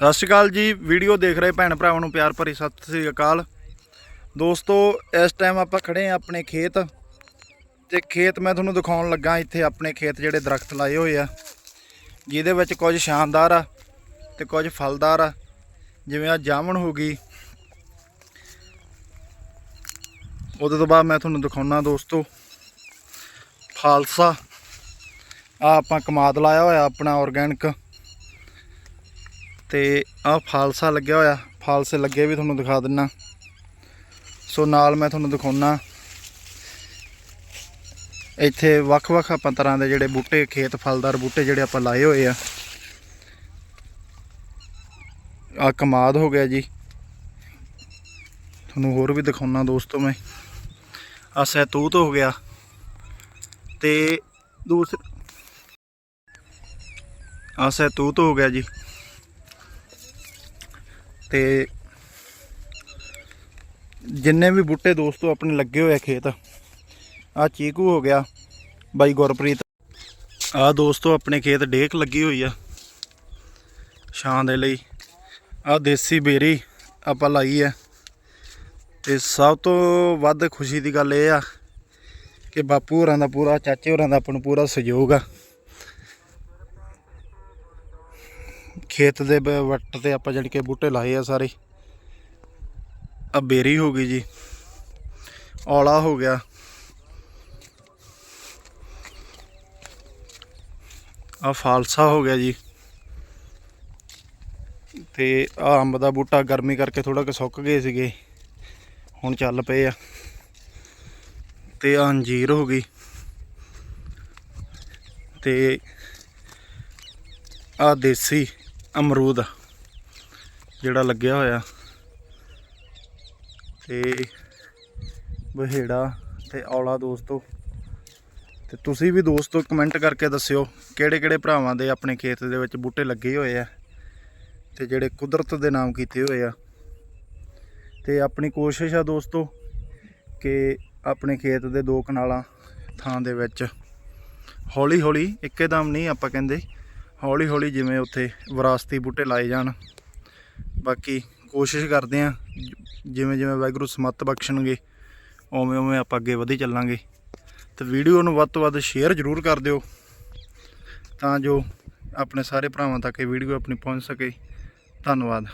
ਸਤਿ ਸ਼੍ਰੀ ਅਕਾਲ ਜੀ, ਵੀਡੀਓ ਦੇਖ ਰਹੇ ਭੈਣ ਭਰਾਵਾਂ ਨੂੰ ਪਿਆਰ ਭਰੀ ਸਤਿ ਸ਼੍ਰੀ ਅਕਾਲ। ਦੋਸਤੋ, ਇਸ ਟਾਈਮ ਆਪਾਂ ਖੜੇ ਆ ਆਪਣੇ ਖੇਤ ਤੇ ਖੇਤ ਮੈਂ ਤੁਹਾਨੂੰ ਦਿਖਾਉਣ ਲੱਗਾ, ਇੱਥੇ ਆਪਣੇ ਖੇਤ ਜਿਹੜੇ ਦਰਖਤ ਲਾਏ ਹੋਏ ਆ। ਜਿਹਦੇ ਵਿੱਚ ਕੁਝ ਸ਼ਾਨਦਾਰ ਆ ਤੇ ਕੁਝ ਫਲਦਾਰ ਆ, ਜਿਵੇਂ ਆ ਜਾਮਣ ਹੋ ਗਈ। ਉਹਦੇ ਤੋਂ ਬਾਅਦ ਮੈਂ ਤੁਹਾਨੂੰ ਦਿਖਾਉਣਾ ਦੋਸਤੋ ਫਾਲਸਾ ਆ ਆਪਾਂ ਕਮਾਦ ਲਾਇਆ ਹੋਇਆ, ਆਪਣਾ ਆਰਗੈਨਿਕ ਤੇ ਆ ਫਾਲਸਾ ਲੱਗਿਆ ਹੋਇਆ। ਫਾਲਸੇ ਲੱਗੇ ਵੀ ਤੁਹਾਨੂੰ ਦਿਖਾ ਦਿੰਨਾ। ਸੋ ਨਾਲ ਮੈਂ ਤੁਹਾਨੂੰ ਦਿਖਾਉਣਾ ਇੱਥੇ ਵੱਖ-ਵੱਖ ਆਪਾਂ ਤਰ੍ਹਾਂ ਦੇ ਜਿਹੜੇ ਬੂਟੇ, ਖੇਤ ਫਲਦਾਰ ਬੂਟੇ ਜਿਹੜੇ ਆਪਾਂ ਲਾਏ ਹੋਏ ਆ। ਆ ਕਮਾਦ ਹੋ ਗਿਆ ਜੀ। ਤੁਹਾਨੂੰ ਹੋਰ ਵੀ ਦਿਖਾਉਣਾ ਦੋਸਤੋ ਮੈਂ। ਆ ਸੈਤੂਤ ਹੋ ਗਿਆ। ਤੇ ਦੂਸਰਾ ਆ ਸੈਤੂਤ ਹੋ ਗਿਆ ਜੀ। ਤੇ ਜਿੰਨੇ ਵੀ ਬੂਟੇ ਦੋਸਤੋ ਆਪਣੇ ਲੱਗੇ ਹੋਏ ਆ ਖੇਤ ਆ ਚੀਕੂ ਹੋ ਗਿਆ ਬਾਈ ਗੁਰਪ੍ਰੀਤ। ਆ ਦੋਸਤੋ ਆਪਣੇ ਖੇਤ ਡੇਕ ਲੱਗੀ ਹੋਈ ਆ, ਛਾਂ ਦੇ ਲਈ। ਆ ਦੇਸੀ ਬੇਰੀ ਆਪਾਂ ਲਾਈ ਆ। ਤੇ ਸਭ ਤੋਂ ਵੱਧ ਖੁਸ਼ੀ ਦੀ ਗੱਲ ਇਹ ਆ ਕਿ ਬਾਪੂ ਹੋਰਾਂ ਦਾ ਪੂਰਾ, ਚਾਚੇ ਹੋਰਾਂ ਦਾ ਆਪਾਂ ਨੂੰ ਪੂਰਾ ਸਹਿਯੋਗ ਆ। ਖੇਤ ਦੇ ਵੱਟ ਤੇ ਆਪਾਂ ਜਿਹੜੀ ਕਿ ਬੂਟੇ ਲਾਏ ਆ ਸਾਰੇ। ਆ ਬੇਰੀ ਹੋ ਗਈ ਜੀ। ਔਲਾ ਹੋ ਗਿਆ। ਆ ਫਾਲਸਾ ਹੋ ਗਿਆ ਜੀ। ਤੇ ਆ ਅੰਬ ਦਾ ਬੂਟਾ ਗਰਮੀ ਕਰਕੇ ਥੋੜਾ ਕਿ ਸੁੱਕ ਗਏ ਸੀਗੇ। ਹੁਣ ਚੱਲ ਪਏ ਆ। ਤੇ ਆ ਅੰਜੀਰ ਹੋ ਗਈ। ਤੇ ਆ ਦੇਸੀ। ਅਮਰੂਦ, ਜਿਹੜਾ ਲੱਗਿਆ ਹੋਇਆ। ਤੇ ਬਹੇੜਾ ਤੇ ਔਲਾ ਦੋਸਤੋ। ਤੇ ਤੁਸੀਂ ਵੀ ਦੋਸਤੋ ਕਮੈਂਟ ਕਰਕੇ ਦੱਸਿਓ ਕਿਹੜੇ ਕਿਹੜੇ ਭਰਾਵਾਂ ਦੇ ਆਪਣੇ ਖੇਤ ਦੇ ਵਿੱਚ ਬੂਟੇ ਲੱਗੇ ਹੋਏ ਆ ਤੇ ਜਿਹੜੇ ਕੁਦਰਤ ਦੇ ਨਾਮ ਕੀਤੇ ਹੋਏ ਆ। ਤੇ ਆਪਣੀ ਕੋਸ਼ਿਸ਼ ਆ ਦੋਸਤੋ ਕਿ ਆਪਣੇ ਖੇਤ ਦੇ ਦੋ ਕਨਾਲਾਂ ਥਾਂ ਦੇ ਵਿੱਚ ਹੌਲੀ ਹੌਲੀ ਇੱਕੇਦਮ ਨਹੀਂ ਆਪਾਂ ਕਹਿੰਦੇ ਹੌਲੀ ਹੌਲੀ ਜਿਵੇਂ ਉੱਥੇ ਵਿਰਾਸਤੀ ਬੂਟੇ ਲਾਏ ਜਾਣ। ਬਾਕੀ ਕੋਸ਼ਿਸ਼ ਕਰਦੇ ਆ, ਜਿਵੇਂ ਜਿਵੇਂ ਵਾਹਿਗੁਰੂ ਸਮੱਤ ਬਖਸ਼ਣਗੇ, ਉਵੇਂ ਉਵੇਂ ਆਪਾਂ ਅੱਗੇ ਵਧੀ ਚੱਲਾਂਗੇ। ਤੇ ਵੀਡੀਓ ਨੂੰ ਵੱਧ ਤੋਂ ਵੱਧ ਸ਼ੇਅਰ ਜ਼ਰੂਰ ਕਰ ਦਿਓ, ਤਾਂ ਜੋ ਆਪਣੇ ਸਾਰੇ ਭਰਾਵਾਂ ਤੱਕ ਇਹ ਵੀਡੀਓ ਆਪਣੀ ਪਹੁੰਚ ਸਕੇ। ਧੰਨਵਾਦ।